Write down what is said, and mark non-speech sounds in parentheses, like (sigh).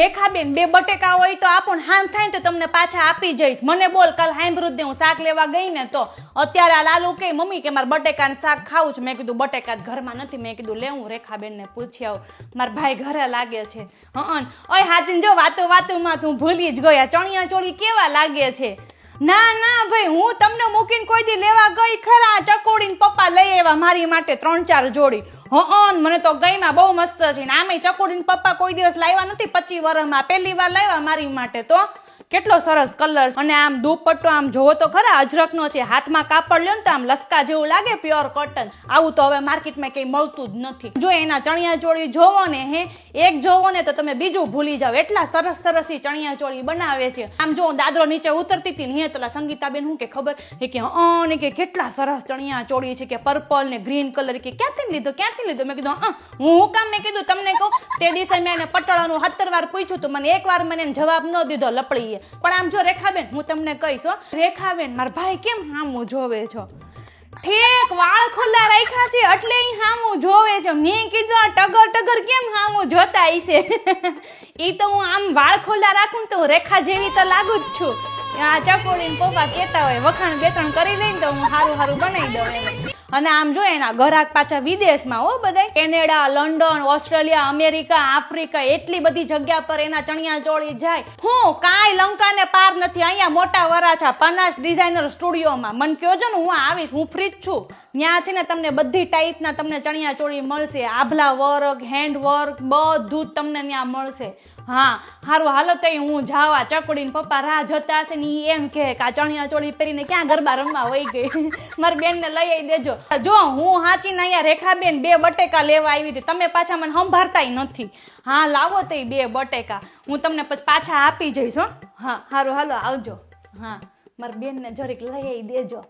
રેખાબેન બે બટેકા હોય તો આપણ હાન થાય તો તમને પાછા આપી જઈશ. મને બોલ, કાલ જ દે, હું શાક લેવા ગઈ ને તો. અત્યારે આ લાલુ કે, મમ્મી કે, મારે બટેકાનું શાક ખાવું છે. મેં કીધું, બટેકા ઘરમાં નથી. મેં કીધું લેવું રેખાબેનને પૂછી આવું. મારા ભાઈ ઘરે લાગે છે. હં ઓય હાચીને જો, વાતો, વાતોમાં તું ભૂલી જ ગયા. ચણિયા ચોળી કેવા લાગે છે? ના ના, ભાઈ, હું તમને મૂકીને કોઈ દી લેવા ગઈ ખરા. ચકોડીને પપ્પા લઈ આવ્યા મારી માટે ત્રણ ચાર જોડી. હં, મને તો ગઈમાં બહુ મસ્ત છે. ને આમે ચકુડીને પપ્પા કોઈ દિવસ લાવ્યા નથી. પચીસ વર્ષમાં પહેલી વાર લાવ્યા મારી માટે તો. કેટલો સરસ કલર અને આમ દુપટ્ટો આમ જોવો તો ખરા અજરકનો છે. હાથમાં કાપડ લ્યો ને તો આમ લસકા જેવું લાગે પ્યોર કોટન આવું તો હવે માર્કેટમાં કંઈ મળતું જ નથી. જો એના ચણિયા ચોળી જોવો ને હે, એક જોવો ને તો તમે બીજું ભૂલી જાઓ. એટલા સરસ સરસ એ ચણિયા ચોળી બનાવે છે. આમ જો દાદરો નીચે ઉતરતી હતી ને હે તો સંગીતાબેન હું કે ખબર? કે ને કે, કેટલા સરસ ચણિયા ચોળી છે કે પર્પલ ને ગ્રીન કલર કે, ક્યાંથી લીધો? ક્યાંથી લીધો? મેં કીધું હા હું હું કામ મેં કીધું? તમને કહું? તે દિવસે મેં એને પટોળાનું સત્તર વાર પૂછ્યું તો મને એક વાર મને જવાબ ન દીધો, લપડીએ. પણ આમ જો રેખાબેન, હું તમને કહીશ હો, રેખાબેન, મારા ભાઈ કેમ હામું જોવે છો? ઠેક, વાળ ખુલ્લા રાખ્યા છે એટલે ઈ હામું જોવે છે. મેં કીધું આ ટગર ટગર કેમ હામું જોતા હશે (laughs) ઈ તો હું આમ વાળ ખુલ્લા રાખું તો રેખા જેવી તો લાગુ જ છું. આ ચકોડી પપ્પા કહેતા હોય વખાણ બે ત્રણ કરી દઈને તો હું સારું સારું બનાવી દઉં અને આમ જો એના ઘરાક પાછા વિદેશમાં હો બધા Canada, London, Australia, America, Africa, એટલી બધી જગ્યા પર એના ચણિયા ચોળી જાય. હું કાંઈ લંકાને પાર નથી. અહીંયા મોટા વરાછા પનાસ ડિઝાઇનર સ્ટુડિયોમાં મને કહો છો ને હું આવીશ, હું ફ્રી જ છું. ત્યાં છે ને તમને બધી ટાઈપના તમને ચણિયા ચોળી મળશે. આભલા વર્ક હેન્ડ વર્ક બધું જ તમને ત્યાં મળશે. હા સારું હાલો તો હું જાવા. ચકડીને પપ્પા રાહ જતા હશે ને એમ કહે કે આ ચણિયા ચોળી પહેરીને ક્યાં ગરબા રમવા વહી ગઈ? (laughs) મારી બેનને લઈ આવી દેજો. જો, હું હાચીને અહીંયા રેખાબેન બે બટેકા લેવા આવી હતી. તમે પાછા મને સંભાળતાય નથી. હા, લાવો તઈ બે બટેકા. હું તમને પછી પાછા આપી જઈશ, હો. હા સારું હાલો, આવજો. હા, મારી બેનને જરીક લઈ આવી દેજો.